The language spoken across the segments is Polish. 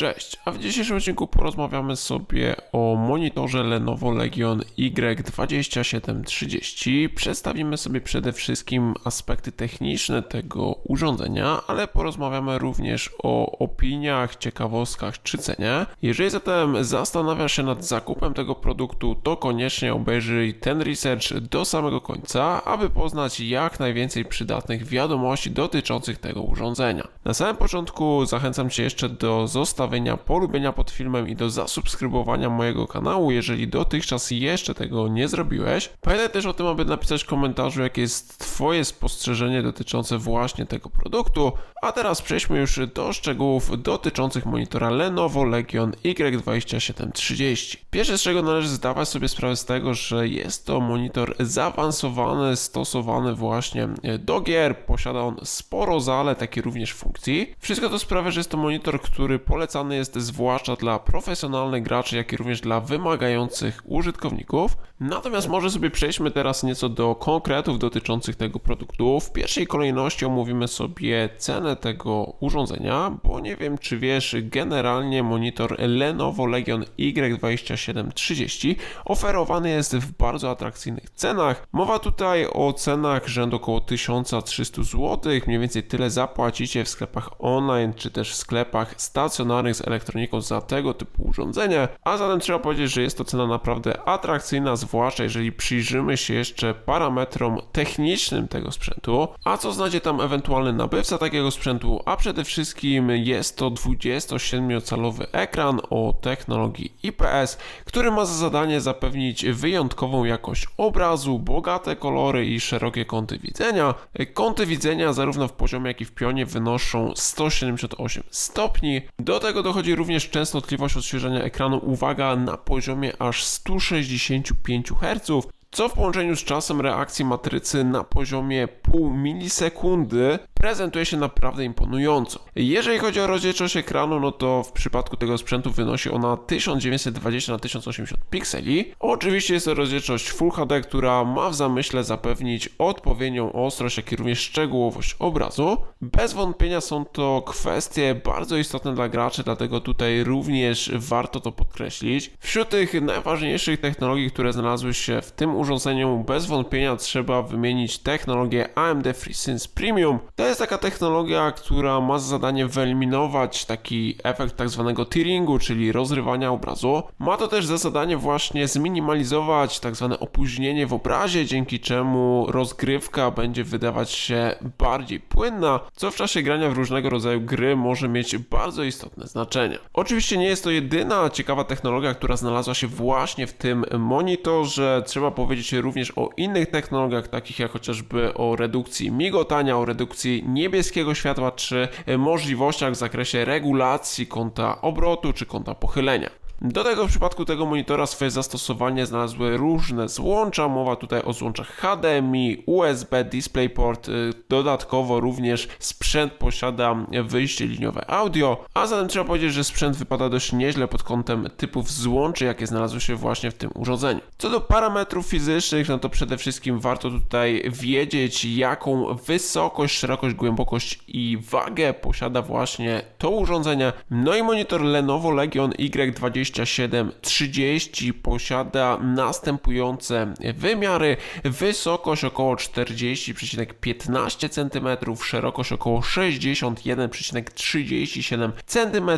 Cześć, a w dzisiejszym odcinku porozmawiamy sobie o monitorze Lenovo Legion Y2730. Przedstawimy sobie przede wszystkim aspekty techniczne tego urządzenia, ale porozmawiamy również o opiniach, ciekawostkach czy cenie. Jeżeli zatem zastanawiasz się nad zakupem tego produktu, to koniecznie obejrzyj ten research do samego końca, aby poznać jak najwięcej przydatnych wiadomości dotyczących tego urządzenia. Na samym początku zachęcam Cię jeszcze do zostawienia polubienia pod filmem i do zasubskrybowania mojego kanału, jeżeli dotychczas jeszcze tego nie zrobiłeś. Pamiętaj też o tym, aby napisać w komentarzu, jakie jest Twoje spostrzeżenie dotyczące właśnie tego produktu. A teraz przejdźmy już do szczegółów dotyczących monitora Lenovo Legion Y2730. Pierwsze z czego należy zdawać sobie sprawę z tego, że jest to monitor zaawansowany, stosowany właśnie do gier. Posiada on sporo zalet, jak i również funkcji. Wszystko to sprawia, że jest to monitor, który polecany jest zwłaszcza dla profesjonalnych graczy, jak i również dla wymagających użytkowników. Natomiast może sobie przejdźmy teraz nieco do konkretów dotyczących tego produktu. W pierwszej kolejności omówimy sobie cenę tego urządzenia, bo nie wiem czy wiesz, generalnie monitor Lenovo Legion Y2730 oferowany jest w bardzo atrakcyjnych cenach. Mowa tutaj o cenach rzędu około 1300 zł, mniej więcej tyle zapłacicie w sklepach online czy też w sklepach stacjonarnych z elektroniką za tego typu urządzenie, a zatem trzeba powiedzieć, że jest to cena naprawdę atrakcyjna, zwłaszcza jeżeli przyjrzymy się jeszcze parametrom technicznym tego sprzętu, a co znajdzie tam ewentualny nabywca takiego sprzętu, a przede wszystkim jest to 27-calowy ekran o technologii IPS, który ma za zadanie zapewnić wyjątkową jakość obrazu, bogate kolory i szerokie kąty widzenia. Kąty widzenia zarówno w poziomie jak i w pionie wynoszą 178 stopni. Do tego dochodzi również częstotliwość odświeżania ekranu, uwaga, na poziomie aż 165 Hz, co w połączeniu z czasem reakcji matrycy na poziomie pół milisekundy prezentuje się naprawdę imponująco. Jeżeli chodzi o rozdzielczość ekranu, no to w przypadku tego sprzętu wynosi ona 1920 na 1080 pikseli. Oczywiście jest to rozdzielczość Full HD, która ma w zamyśle zapewnić odpowiednią ostrość, jak i również szczegółowość obrazu. Bez wątpienia są to kwestie bardzo istotne dla graczy, dlatego tutaj również warto to podkreślić. Wśród tych najważniejszych technologii, które znalazły się w tym urządzeniu, bez wątpienia trzeba wymienić technologię AMD FreeSync Premium. To jest taka technologia, która ma za zadanie wyeliminować taki efekt tak zwanego tearingu, czyli rozrywania obrazu. Ma to też za zadanie właśnie zminimalizować tak zwane opóźnienie w obrazie, dzięki czemu rozgrywka będzie wydawać się bardziej płynna, co w czasie grania w różnego rodzaju gry może mieć bardzo istotne znaczenie. Oczywiście nie jest to jedyna ciekawa technologia, która znalazła się właśnie w tym monitorze. Trzeba powiedzieć również o innych technologiach, takich jak chociażby o redukcji migotania, o redukcji niebieskiego światła, czy możliwościach w zakresie regulacji kąta obrotu czy kąta pochylenia. Do tego w przypadku tego monitora swoje zastosowanie znalazły różne złącza. Mowa tutaj o złączach HDMI, USB, DisplayPort. y, Dodatkowo również sprzęt posiada wyjście liniowe audio, a zatem trzeba powiedzieć, że sprzęt wypada dość nieźle pod kątem typów złączy, jakie znalazły się właśnie w tym urządzeniu. Co do parametrów fizycznych, no to przede wszystkim warto tutaj wiedzieć, jaką wysokość, szerokość, głębokość i wagę posiada właśnie to urządzenie. No i monitor Lenovo Legion Y20 2730 posiada następujące wymiary: wysokość około 40,15 cm, szerokość około 61,37 cm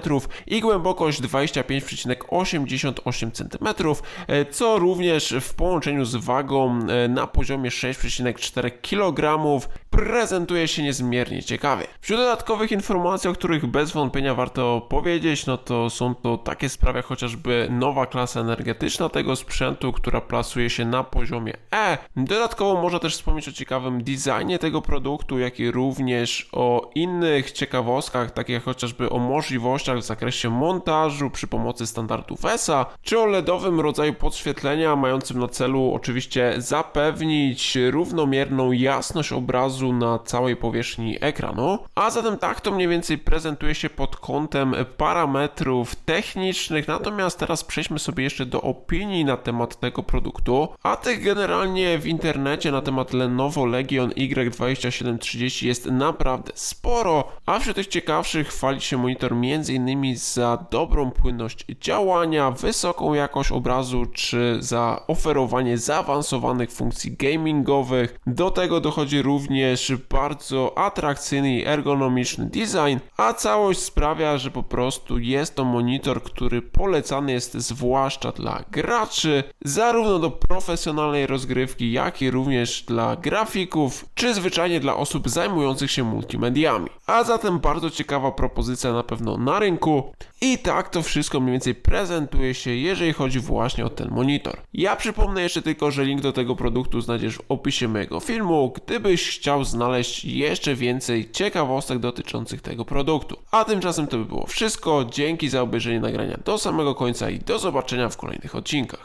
i głębokość 25,88 cm, co również w połączeniu z wagą e, na poziomie 6,4 kg prezentuje się niezmiernie ciekawie. Wśród dodatkowych informacji, o których bez wątpienia warto powiedzieć, no to są to takie sprawy jak chociażby nowa klasa energetyczna tego sprzętu, która plasuje się na poziomie E. Dodatkowo można też wspomnieć o ciekawym designie tego produktu, jak i również o innych ciekawostkach, takich jak chociażby o możliwościach w zakresie montażu przy pomocy standardów ESA, czy o LEDowym rodzaju podświetlenia mającym na celu oczywiście zapewnić równomierną jasność obrazu na całej powierzchni ekranu. A zatem tak to mniej więcej prezentuje się pod kątem parametrów technicznych, natomiast Natomiast teraz przejdźmy sobie jeszcze do opinii na temat tego produktu, a tych generalnie w internecie na temat Lenovo Legion Y2730 jest naprawdę sporo, a wśród tych ciekawszych chwali się monitor m.in. za dobrą płynność działania, wysoką jakość obrazu, czy za oferowanie zaawansowanych funkcji gamingowych. Do tego dochodzi również bardzo atrakcyjny i ergonomiczny design, a całość sprawia, że po prostu jest to monitor, który polecany jest zwłaszcza dla graczy, zarówno do profesjonalnej rozgrywki, jak i również dla grafików, czy zwyczajnie dla osób zajmujących się multimediami. A zatem bardzo ciekawa propozycja na pewno na rynku. I tak to wszystko mniej więcej prezentuje się, jeżeli chodzi właśnie o ten monitor. Ja przypomnę jeszcze tylko, że link do tego produktu znajdziesz w opisie mojego filmu, gdybyś chciał znaleźć jeszcze więcej ciekawostek dotyczących tego produktu. A tymczasem to by było wszystko. Dzięki za obejrzenie nagrania do samego końca i do zobaczenia w kolejnych odcinkach.